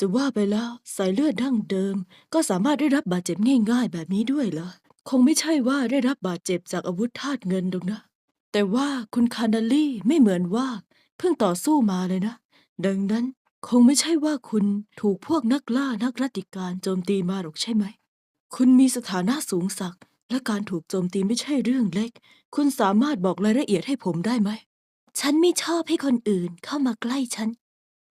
จะว่าไปแล้วสายเลือดดั้งเดิม ก็สามารถได้รับบาดเจ็บง่ายๆแบบนี้ด้วยเหรอ คงไม่ใช่ว่าได้รับบาดเจ็บจากอาวุธธาตุเงินหรอกนะ แต่ว่าคุณคานาลี่ไม่เหมือนว่า เพิ่งต่อสู้มาเลยนะ ดังนั้นคงไม่ใช่ว่าคุณถูกพวกนักล่านักรัติการโจมตีมาหรอกใช่ไหม คุณมีสถานะสูงสักและการถูกโจมตีไม่ใช่เรื่องเล็ก คุณสามารถบอกรายละเอียดให้ผมได้ไหม ฉันไม่ชอบให้คนอื่นเข้ามาใกล้ฉัน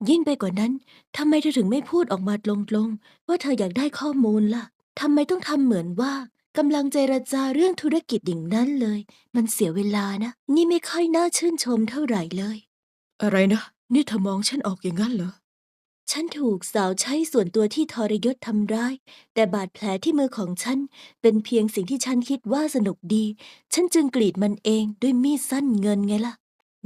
ยิ่งไปกว่านั้นทำไมเธอถึงไม่พูดออกมาตรงๆ ว่าเธออยากได้ข้อมูลล่ะทำไมต้องทำเหมือนว่ากำลังเจรจาเรื่องธุรกิจอย่างนั้นเลย มันเสียเวลานะ นี่ไม่ค่อยน่าชื่นชมเท่าไหร่เลย อะไรนะ นี่เธอมองฉันออกอย่างนั้นเหรอ ฉันถูกสาวใช้ส่วนตัวที่ทรยศทำร้าย แต่บาดแผลที่มือของฉัน เป็นเพียงสิ่งที่ฉันคิดว่าสนุกดี ฉันจึงกรีดมันเองด้วยมีดสั้นเงินไงล่ะ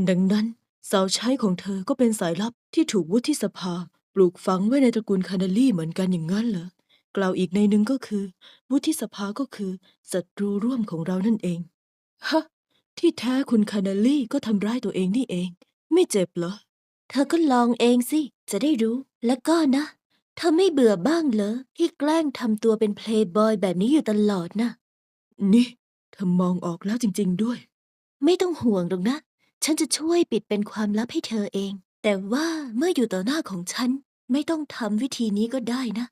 ดังนั้น สาวใช้ของเธอก็เป็นสายลับ ที่ถูกวุฒิสภาปลูกฝังไว้ในตระกูลคานาลีเหมือนกันอย่างนั้นเหรอ กล่าวอีกในหนึ่งก็คือ วุฒิสภาก็คือศัตรูร่วมของเรานั่นเอง ฮะ ที่แท้คุณคานาลีก็ทำร้ายตัวเองนี่เอง ไม่เจ็บเหรอ เธอก็ลองเองสิ จะได้รู้ แล้วก็นะ เธอไม่เบื่อบ้างเหรอ ที่แกล้งทำตัวเป็นเพลย์บอยแบบนี้อยู่ตลอดนะ นี่เธอมองออกแล้วจริง ๆด้วย ไม่ต้องห่วงหรอกนะ ฉันจะช่วยปิดเป็นความลับให้เธอเอง แต่ว่าเมื่ออยู่ต่อหน้าของฉันไม่ต้องทำวิธีนี้ก็ได้นะ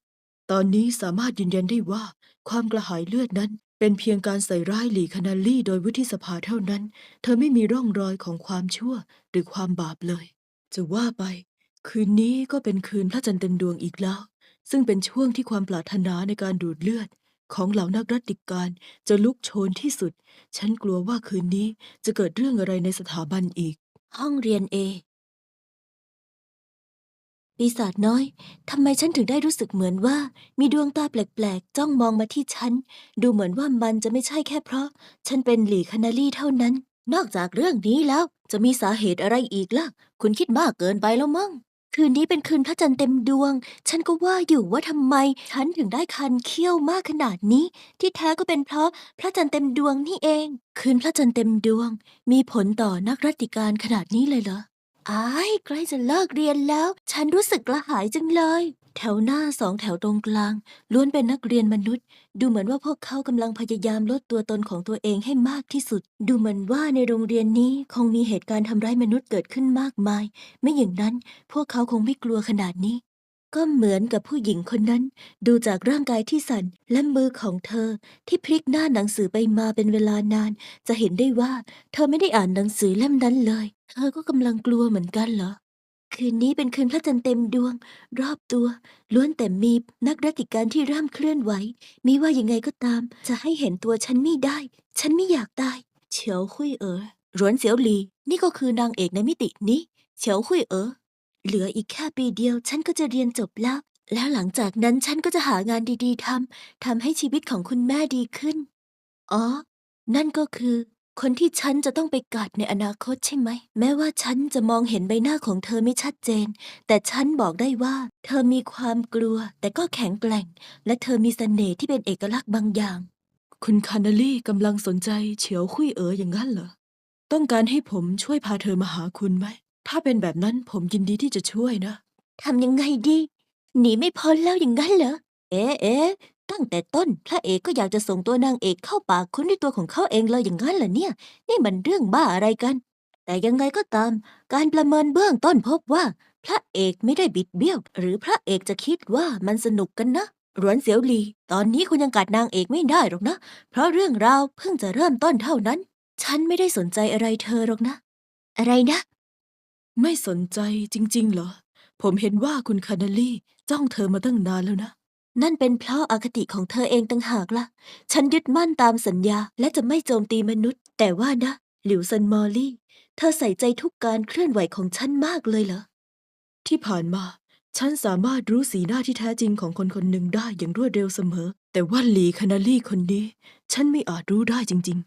ตอนนี้สามารถยืนยันได้ว่า ความกระหายเลือดนั้น เป็นเพียงการใส่ร้ายหลีคานาลี่โดยวุฒิสภาเท่านั้น เธอไม่มีร่องรอยของความชั่วหรือความบาปเลย จะว่าไป คืนนี้ก็เป็นคืนพระจันทร์เต็มดวงอีกแล้ว ซึ่งเป็นช่วงที่ความปรารถนาในการดูดเลือด ของเหล่านักรัตติการจะลุกโชนที่สุด ฉันกลัวว่าคืนนี้จะเกิดเรื่องอะไรในสถาบันอีก ห้องเรียนเอ ปีศาจน้อย ทำไมฉันถึงได้รู้สึกเหมือนว่า มีดวงตาแปลกๆ จ้องมองมาที่ฉัน ดูเหมือนว่ามันจะไม่ใช่แค่เพราะ ฉันเป็นหลีคานาลี่เท่านั้น นอกจากเรื่องนี้แล้ว จะมีสาเหตุอะไรอีกล่ะ คุณคิดมากเกินไปแล้วมั้ง คืนนี้เป็นคืนพระจันทร์เต็มดวง ฉันก็ว่าอยู่ว่าทำไม ฉันถึงได้คันเขี้ยวมากขนาดนี้ ที่แท้ก็เป็นเพราะพระจันทร์เต็มดวงนี่เอง คืนพระจันทร์เต็มดวง มีผลต่อนักรัตติการขนาดนี้เลยเหรอ อ้ายใกล้จะเลิกเรียนแล้ว ฉันรู้สึกกระหายจังเลย แถวหน้าสองแถวตรงกลาง ล้วนเป็นนักเรียนมนุษย์ ดูเหมือนว่าพวกเขากำลังพยายามลดตัวตนของตัวเองให้มากที่สุด ดูเหมือนว่าในโรงเรียนนี้คงมีเหตุการณ์ทำร้ายมนุษย์เกิดขึ้นมากมาย ไม่อย่างนั้น พวกเขาคงไม่กลัวขนาดนี้ ก็เหมือนกับผู้หญิงคนนั้น ดูจากร่างกายที่สั่นและมือของเธอ ที่พลิกหน้าหนังสือไปมาเป็นเวลานาน จะเห็นได้ว่า เธอไม่ได้อ่านหนังสือเล่มนั้นเลย เธอก็กำลังกลัวเหมือนกันเหรอ คืนนี้เป็นคืนพระจันทร์เต็มดวง รอบตัว ล้วนแต่มีนักรัติการที่เริ่มเคลื่อนไหวมิว่ายังไงก็ตาม จะให้เห็นตัวฉันไม่ได้ ฉันไม่อยากตายเฉียวคุยเอ๋อหรวนเสียวหลี นี่ก็คือนางเอกในมิตินี้ เฉียวคุยเอ๋อเหลืออีกแค่ปีเดียว ฉันก็จะเรียนจบแล้ว แล้วหลังจากนั้นฉันก็จะหางานดีๆทำทำให้ชีวิตของคุณแม่ดีขึ้น อ๋อ นั่นก็คือ คนที่ฉันจะต้องไปกัดในอนาคตใช่ไหม แม้ว่าฉันจะมองเห็นใบหน้าของเธอไม่ชัดเจน แต่ฉันบอกได้ว่า เธอมีความกลัว แต่ก็แข็งแกร่ง และเธอมีเสน่ห์ที่เป็นเอกลักษณ์บางอย่าง คุณคานาลี่กำลังสนใจเฉียวคุยเอ๋ออย่างนั้นเหรอ ต้องการให้ผมช่วยพาเธอมาหาคุณไหม ถ้าเป็นแบบนั้นผมยินดีที่จะช่วยนะ ทำยังไงดี หนีไม่พ้นแล้วอย่างนั้นเหรอ เอ๊ะเอ๊ะ ตั้งแต่ต้น พระเอกก็อยากจะส่งตัวนางเอกเข้าปากคุณด้วยตัวของเขาเองเลยอย่างนั้นเหรอเนี่ย นี่มันเรื่องบ้าอะไรกัน แต่ยังไงก็ตาม การประเมินเบื้องต้นพบว่า พระเอกไม่ได้บิดเบี้ยว หรือพระเอกจะคิดว่ามันสนุกกันนะรวนเสียวหลี ตอนนี้คุณยังกัดนางเอกไม่ได้หรอกนะ เพราะเรื่องราวเพิ่งจะเริ่มต้นเท่านั้น ฉันไม่ได้สนใจอะไรเธอหรอกนะ อะไรนะ ไม่สนใจจริงๆเหรอ ผมเห็นว่าคุณคานาลี่จ้องเธอมาตั้งนานแล้วนะ นั่นเป็นเพราะอาคติของเธอเองต่างหากล่ะ ฉันยึดมั่นตามสัญญาและจะไม่โจมตีมนุษย์ แต่ว่านะ หลิวซันมอลลี่ เธอใส่ใจทุกการเคลื่อนไหวของฉันมากเลยเหรอ ที่ผ่านมา ฉันสามารถรู้สีหน้าที่แท้จริงของคนคนหนึ่งได้อย่างรวดเร็วเสมอ แต่ว่าหลีคานาลี่คนนี้ ฉันไม่อาจรู้ได้จริง